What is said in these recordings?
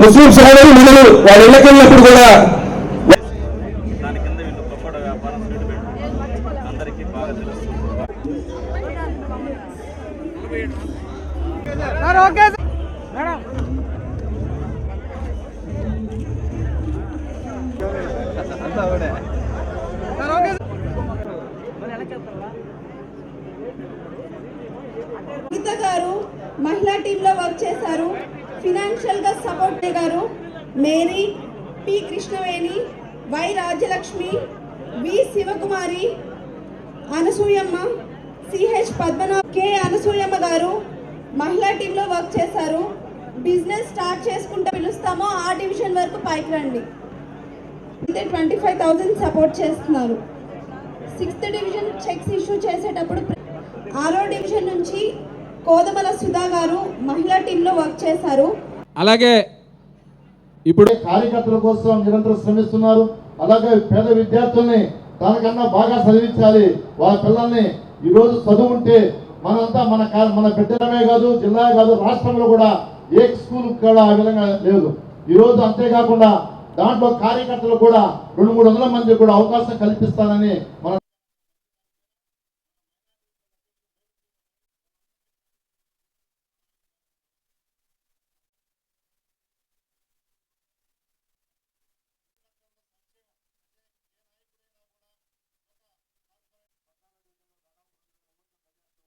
ముస్లిం సోదరులు మనలు వాళ్ళ ఇళ్ళకి వెళ్ళినప్పుడు కూడా గీత గారు మహిళా టీంలో వర్క్ చేశారు. ఫినాన్షియల్గా సపోర్ట్ గారు Mary P. Krishnaveni Y. Rajyalakshmi V. Sivakumari Anasuyamma CH Padmanabh K. Anasuyamma గారు మహిళా టీంలో వర్క్ చేశారు. బిజినెస్ స్టార్ట్ చేసుకుంటే పిలుస్తామో ఆ డివిజన్ వరకు పైకి రండి. అయితే ట్వంటీ ఫైవ్ థౌజండ్ సపోర్ట్ చేస్తున్నారు. సిక్స్త్ డివిజన్ చెక్స్ ఇష్యూ చేసేటప్పుడు ఆరో డివిజన్ నుంచి కోదమల సుధా గారు మహిళా టీంలో వర్క్ చేశారు. అలాగే ఇప్పుడు కార్యకర్తల కోసం నిరంతరం శ్రమిస్తున్నారు. అలాగే పేద విద్యార్థుల్ని దానికన్నా బాగా చదివించాలి. వాళ్ళ పిల్లల్ని ఈ రోజు చదువు ఉంటే మనంతా మన కా- మన బిడ్డలమే కాదు జిల్లా కాదు రాష్ట్రంలో కూడా ఏ స్కూల్ కూడా ఆ విధంగా లేదు. ఈ రోజు అంతేకాకుండా దాంట్లో కార్యకర్తలు కూడా రెండు మూడు వందల మంది కూడా అవకాశం కల్పిస్తానని మన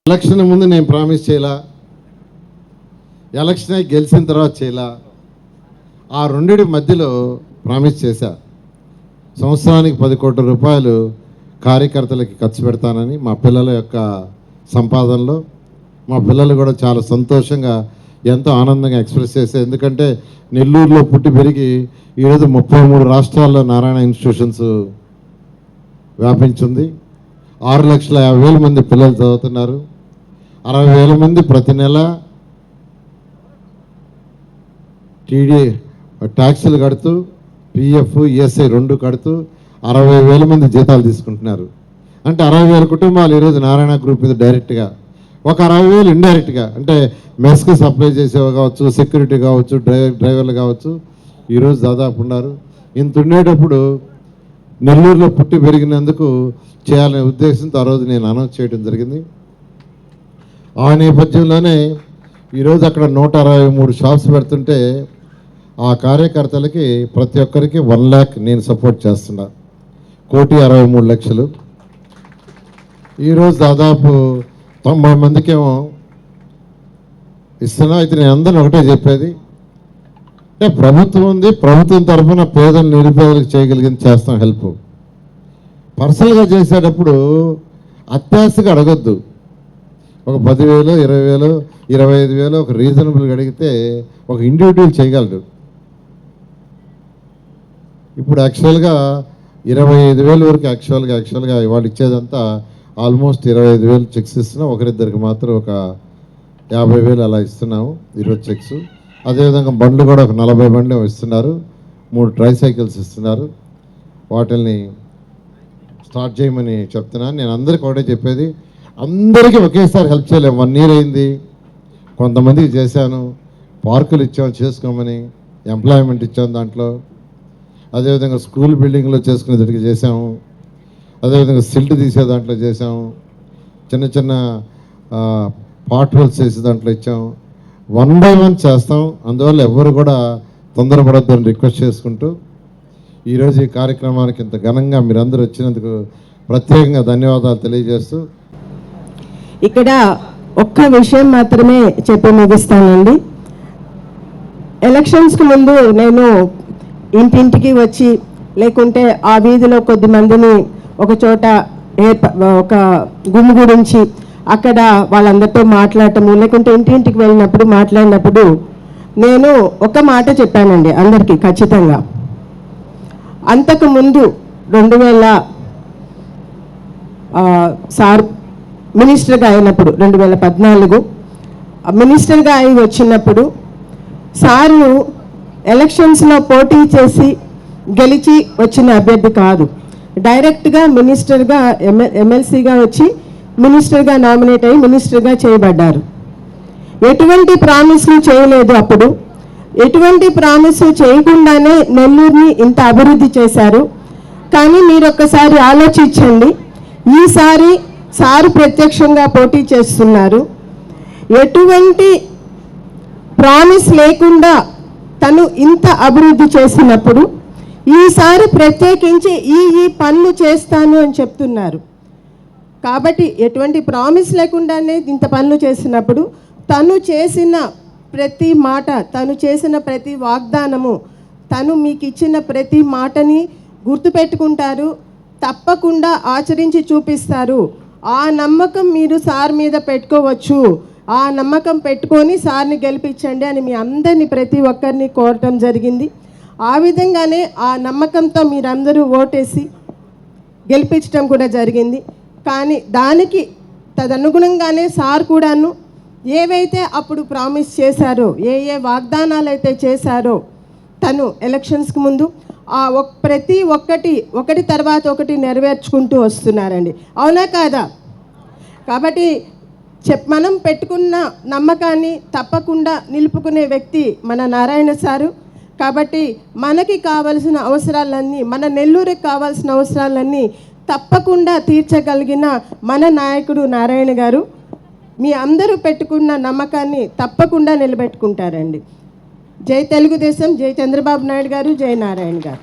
ఎలక్షన్ ముందు నేను ప్రామిస్ చేయలా? ఎలక్షన్ అయి గెలిచిన తర్వాత చేయలా? ఆ రెండిటి మధ్యలో ప్రామిస్ చేశా. సంవత్సరానికి పది కోట్ల రూపాయలు కార్యకర్తలకి ఖర్చు పెడతానని మా పిల్లల యొక్క సంపాదనలో. మా పిల్లలు కూడా చాలా సంతోషంగా ఎంతో ఆనందంగా ఎక్స్ప్రెస్ చేశారు ఎందుకంటే నెల్లూరులో పుట్టి పెరిగి ఈరోజు ముప్పై మూడు రాష్ట్రాల్లో నారాయణ ఇన్స్టిట్యూషన్స్ వ్యాపించింది. ఆరు లక్షల యాభై వేల మంది పిల్లలు చదువుతున్నారు. అరవై వేల మంది ప్రతి నెల టీడీ ట్యాక్సులు కడుతూ పిఎఫ్ ఈఎస్ఐ రెండు కడుతూ అరవై వేల మంది జీతాలు తీసుకుంటున్నారు. అంటే అరవై వేల కుటుంబాలు ఈరోజు నారాయణ గ్రూప్ మీద డైరెక్ట్గా ఒక అరవై వేలు ఇండైరెక్ట్గా అంటే మెస్కి సప్లై చేసేవి కావచ్చు సెక్యూరిటీ కావచ్చు డ్రైవర్ డ్రైవర్లు కావచ్చు ఈరోజు దాదాపు ఉన్నారు. ఇంత ఉండేటప్పుడు నెల్లూరులో పుట్టి పెరిగినందుకు చేయాలనే ఉద్దేశంతో ఆ రోజు నేను అనౌన్స్ చేయడం జరిగింది. ఆ నేపథ్యంలోనే ఈరోజు అక్కడ నూట అరవై మూడు షాప్స్ పెడుతుంటే ఆ కార్యకర్తలకి ప్రతి ఒక్కరికి వన్ ల్యాక్ నేను సపోర్ట్ చేస్తున్నా. కోటి అరవై మూడు లక్షలు. ఈరోజు దాదాపు తొంభై మందికేమో ఇస్తున్నా. అయితే నేను అందరిని ఒకటే చెప్పేది. అంటే ప్రభుత్వం ఉంది ప్రభుత్వం తరఫున పేదలు నిరుపేదలకు చేయగలిగింది చేస్తాం హెల్ప్. పర్సనల్గా చేసేటప్పుడు అత్యాశగా అడగొద్దు. ఒక పదివేలు ఇరవై వేలు ఇరవై ఐదు వేలు ఒక రీజనబుల్గా అడిగితే ఒక ఇండివిజువల్ చేయగలడు. ఇప్పుడు యాక్చువల్గా ఇరవై ఐదు వేల వరకు యాక్చువల్గా యాక్చువల్గా వాళ్ళు ఇచ్చేదంతా ఆల్మోస్ట్ ఇరవై ఐదు వేలు చెక్స్ ఇస్తున్నాం. ఒకరిద్దరికి మాత్రం ఒక యాభై వేలు అలా ఇస్తున్నాము ఈరోజు చెక్స్ అదేవిధంగా బండ్లు కూడా ఒక నలభై బండ్లు ఇస్తున్నారు. మూడు ట్రైసైకిల్స్ ఇస్తున్నారు. వాటిల్ని స్టార్ట్ చేయమని చెప్తున్నాను. నేను అందరికీ ఒకటే చెప్పేది. అందరికీ ఒకేసారి హెల్ప్ చేయలేము వన్ ఇయర్ అయింది. కొంతమందికి చేశాను. పార్కులు ఇచ్చాము చేసుకోమని. ఎంప్లాయ్మెంట్ ఇచ్చాము దాంట్లో. అదేవిధంగా స్కూల్ బిల్డింగ్లో చేసుకునేదానికి చేసాము అదేవిధంగా సిల్ట్ తీసే దాంట్లో చేసాము చిన్న చిన్న పాట్ హోల్స్ చేసే దాంట్లో ఇచ్చాము. వన్ బై వన్ చేస్తాం. అందువల్ల ఎవరు కూడా తొందరపడొద్దని రిక్వెస్ట్ చేసుకుంటూ ఈరోజు ఈ కార్యక్రమానికి ఇంత ఘనంగా మీరందరూ వచ్చినందుకు ప్రత్యేకంగా ధన్యవాదాలు తెలియజేస్తూ ఇక్కడ ఒక్క విషయం మాత్రమే చెప్పి ముగిస్తానండి. ఎలక్షన్స్కి ముందు నేను ఇంటింటికి వచ్చి లేకుంటే ఆ వీధిలో కొద్ది మందిని ఒక చోట ఏర్ప ఒక గుమ్ము గురించి అక్కడ వాళ్ళందరితో మాట్లాడటము లేకుంటే ఇంటింటికి వెళ్ళినప్పుడు మాట్లాడినప్పుడు నేను ఒక మాట చెప్పానండి అందరికీ ఖచ్చితంగా. అంతకుముందు రెండు వేల సార్ మినిస్టర్గా అయినప్పుడు రెండు వేల పద్నాలుగు మినిస్టర్గా అయి వచ్చినప్పుడు సారు ఎలక్షన్స్లో పోటీ చేసి గెలిచి వచ్చిన అభ్యర్థి కాదు. డైరెక్ట్గా మినిస్టర్గా ఎంఎల్ ఎమ్మెల్సీగా వచ్చి మినిస్టర్గా నామినేట్ అయ్యి మినిస్టర్గా చేయబడ్డారు. ఎటువంటి ప్రామిస్లు చేయలేదు అప్పుడు. ఎటువంటి ప్రామిస్ చేయకుండానే నెల్లూరుని ఇంత అభివృద్ధి చేశారు. కానీ మీరు ఒక్కసారి ఆలోచించండి. ఈసారి సారు ప్రత్యక్షంగా పోటీ చేస్తున్నారు. ఎటువంటి ప్రామిస్ లేకుండా తను ఇంత అభివృద్ధి చేసినప్పుడు ఈసారి ప్రత్యేకించి ఈ ఈ పనులు చేస్తాను అని చెప్తున్నారు. కాబట్టి ఎటువంటి ప్రామిస్ లేకుండానే ఇంత పనులు చేసినప్పుడు తను చేసిన ప్రతి మాట తను చేసిన ప్రతి వాగ్దానము తను మీకు ఇచ్చిన ప్రతి మాటని గుర్తుపెట్టుకుంటారు. తప్పకుండా ఆచరించి చూపిస్తారు. ఆ నమ్మకం మీరు సార్ మీద పెట్టుకోవచ్చు. ఆ నమ్మకం పెట్టుకొని సార్ని గెలిపించండి అని మీ అందరినీ ప్రతి ఒక్కరిని కోరటం జరిగింది. ఆ విధంగానే ఆ నమ్మకంతో మీరందరూ ఓటేసి గెలిపించడం కూడా జరిగింది. కానీ దానికి తదనుగుణంగానే సార్ కూడాను ఏవైతే అప్పుడు ప్రామిస్ చేశారో ఏ ఏ వాగ్దానాలు అయితే చేశారో తను ఎలక్షన్స్కి ముందు ప్రతి ఒక్కటి ఒకటి తర్వాత ఒకటి నెరవేర్చుకుంటూ వస్తున్నారండి. అవునా కాదా? కాబట్టి చెప్ మనం పెట్టుకున్న నమ్మకాన్ని తప్పకుండా నిలుపుకునే వ్యక్తి మన నారాయణ సారు. కాబట్టి మనకి కావలసిన అవసరాలన్నీ మన నెల్లూరుకి కావాల్సిన అవసరాలన్నీ తప్పకుండా తీర్చగలిగిన మన నాయకుడు నారాయణ గారు. మీ అందరూ పెట్టుకున్న నమ్మకాన్ని తప్పకుండా నిలబెట్టుకుంటారండి. జై తెలుగుదేశం జై చంద్రబాబు నాయుడు గారు జై నారాయణ గారు.